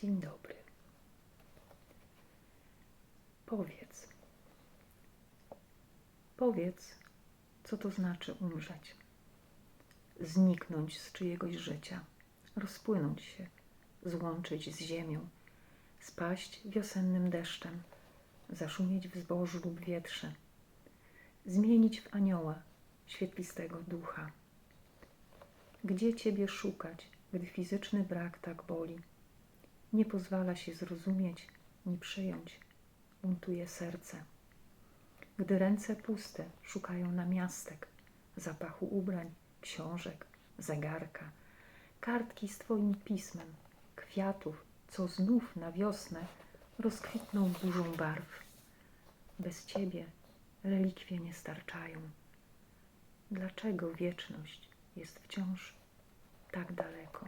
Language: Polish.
Dzień dobry. Powiedz. Powiedz, co to znaczy umrzeć. Zniknąć z czyjegoś życia, rozpłynąć się, złączyć z ziemią, spaść wiosennym deszczem, zaszumieć w zbożu lub wietrze, zmienić w anioła świetlistego ducha. Gdzie Ciebie szukać, gdy fizyczny brak tak boli? Nie pozwala się zrozumieć ni przyjąć, buntuje serce. Gdy ręce puste szukają namiastek, zapachu ubrań, książek, zegarka, kartki z Twoim pismem, kwiatów, co znów na wiosnę rozkwitną burzą barw. Bez Ciebie relikwie nie starczają. Dlaczego wieczność jest wciąż tak daleko?